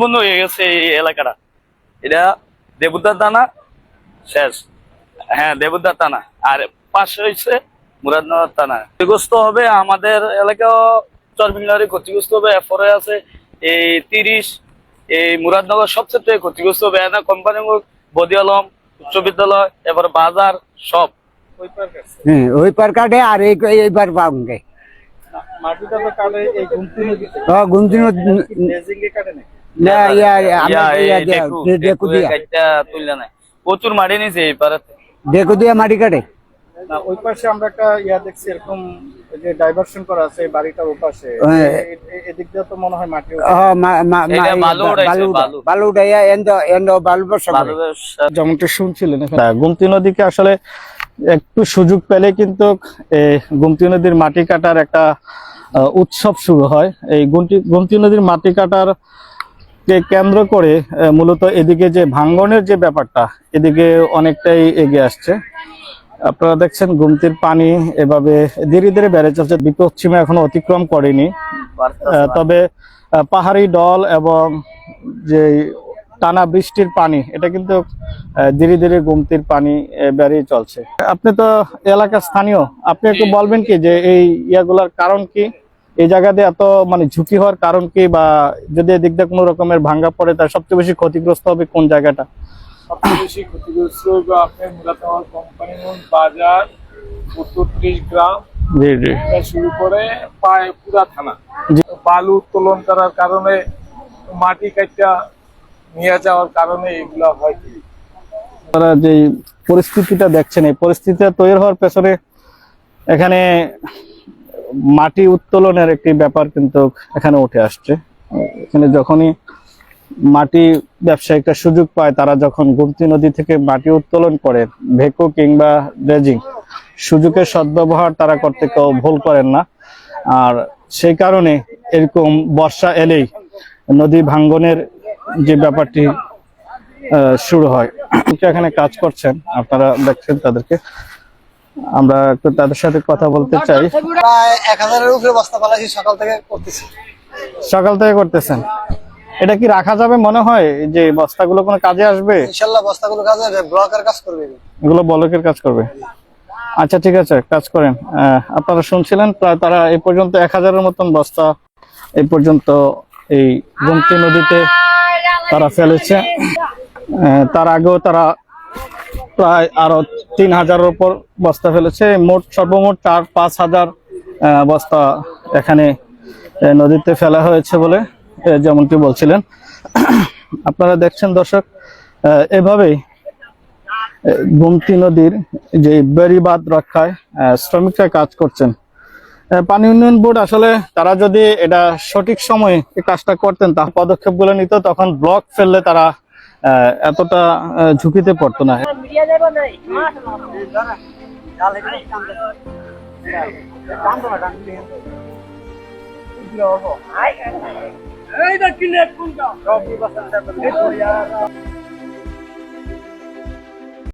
বন্ধ হয়ে গেছে এই এলাকাটা। এটা দেবুদ্দার দানা শেষ। হ্যাঁ দেবুদ্দার টানা আর পাশে হয়েছে মুরাদনগর টানা ক্ষতিগ্রস্ত হবে আমাদের এলাকাও চরবিংলারি ক্ষতিগ্রস্ত হবে এরপরে আছে এই তিরিশ এই মুরাদনগর সবচেয়ে ক্ষতিগ্রস্ত হবে। এনা কোম্পানি বদি আলম উচ্চ বিদ্যালয় এবারে বাজার সব। হ্যাঁ ওই পার কাটে আর এই কাটে এই গুমতি নদীতে না ইয়া ইয়া, আমরা ইয়া ডেকু, দিয়া। তুললে। প্রচুর মাটি নিছে এই পাড়াতে। ডেকু দিয়া মাটি কাটে। না ওই পাশে আমরা একটা ইয়া দেখছি এরকম যে ডাইভারশন করা আছে এই বাড়িটার ওপাশে হ্যাঁ। এ- এ- এদিক দিয়ে তো মনে হয় মাটি বালু এন্ড এন্ড যেমনটা শুনছিলেন এখানে। গুমতি নদীকে আসলে একটু সুযোগ পেলে কিন্তু এই গুমতি নদীর মাটি কাটার একটা উৎসব শুরু হয়। এই গুমতি গুমতি নদীর মাটি কাটার কে কেন্দ্র করে মূলত এদিকে যে ভাঙ্গনের যে ব্যাপারটা, এদিকে অনেকটাই এগিয়ে আসছে। আপনারা দেখছেন গুমতির পানি এভাবে ধীরে ধীরে বেড়ে চলছে। বিপশ্চিমে এখনও অতিক্রম করেনি। তবে পাহাড়ি ডল এবং যে টানা বৃষ্টির পানি, এটা কিন্তু ধীরে ধীরে গুমতির পানি বেড়েই চলছে। আপনি তো এলাকার স্থানীয়, আপনি একটু বলবেন কি যে এই ইয়াগুলার কারণ কি? এই জায়গাতে এত মানে ঝুঁকি হওয়ার কারণ কি বা যদি এদিক দিয়ে কোনো রকমের ভাঙ্গা পড়ে তার সবচেয়ে বেশি ক্ষতিগ্রস্ত হবে কোন জায়গাটা? সবচেয়ে বেশি ক্ষতিগ্রস্ত হবে আপনার মূলত আমার কোম্পানি বাজার গ্রাম। জি জি। শুরু করে পুরা থানা। বালু উত্তোলন করার কারণে মাটি কাটা নিয়ে যাওয়ার কারণে এগুলা হয় কি? আপনারা যে পরিস্থিতিটা দেখছেন এই পরিস্থিতিটা তৈরি হওয়ার পেছনে এখানে মাটি উত্তোলনের একটি ব্যাপার কিন্তু এখানে উঠে আসছে। এখানে যখনই মাটি ব্যবসায়িকটা সুযোগ পায়, তারা যখন গুমতি নদী থেকে মাটি উত্তোলন করে, ভেকো কিংবা ড্রেজিং, সুযোগের সদ্ব্যবহার তারা করতে কেউ ভুল করেন না। আর সেই কারণে এরকম বর্ষা এলেই নদী ভাঙ্গনের যে ব্যাপারটি শুরু হয়। এখানে কাজ করছেন, আপনারা দেখছেন তাদেরকে। আমরা একটু তাদের সাথে কথা বলতে চাই। প্রায় এক হাজারের উপরে বস্তা পালাইছি সকাল থেকে করতেছি। সকাল থেকে করতেছেন। এটা কি রাখা যাবে মনে হয় যে বস্তাগুলো কোনো কাজে আসবে? বস্তাগুলো কাজ ব্লকের কাজ করবে এগুলো বলকের কাজ করবে। আচ্ছা ঠিক আছে কাজ করেন। আহ, আপনারা শুনছিলেন প্রায় তারা এই পর্যন্ত এক হাজারের মতন বস্তা এই পর্যন্ত এই গুমতি নদীতে তারা ফেলেছে। আহ, তার আগেও তারা প্রায় আরও তিন হাজারের উপর বস্তা ফেলেছে। মোট, সর্বমোট চার, পাঁচ হাজার বস্তা এখানে নদীতে ফেলা হয়েছে বলে যেমনটি বলছিলেন। আপনারা দেখছেন দর্শক এভাবেই গোমতী নদীর যে বেড়িবাঁধ রক্ষায় শ্রমিকরা কাজ করছেন। পানি উন্নয়ন বোর্ড আসলে তারা যদি এটা সঠিক সময়ে কাজটা করতেন তা পদক্ষেপগুলো নিত, তখন ব্লক ফেললে তারা এতটা ঝুঁকিতে পড়তো না। এই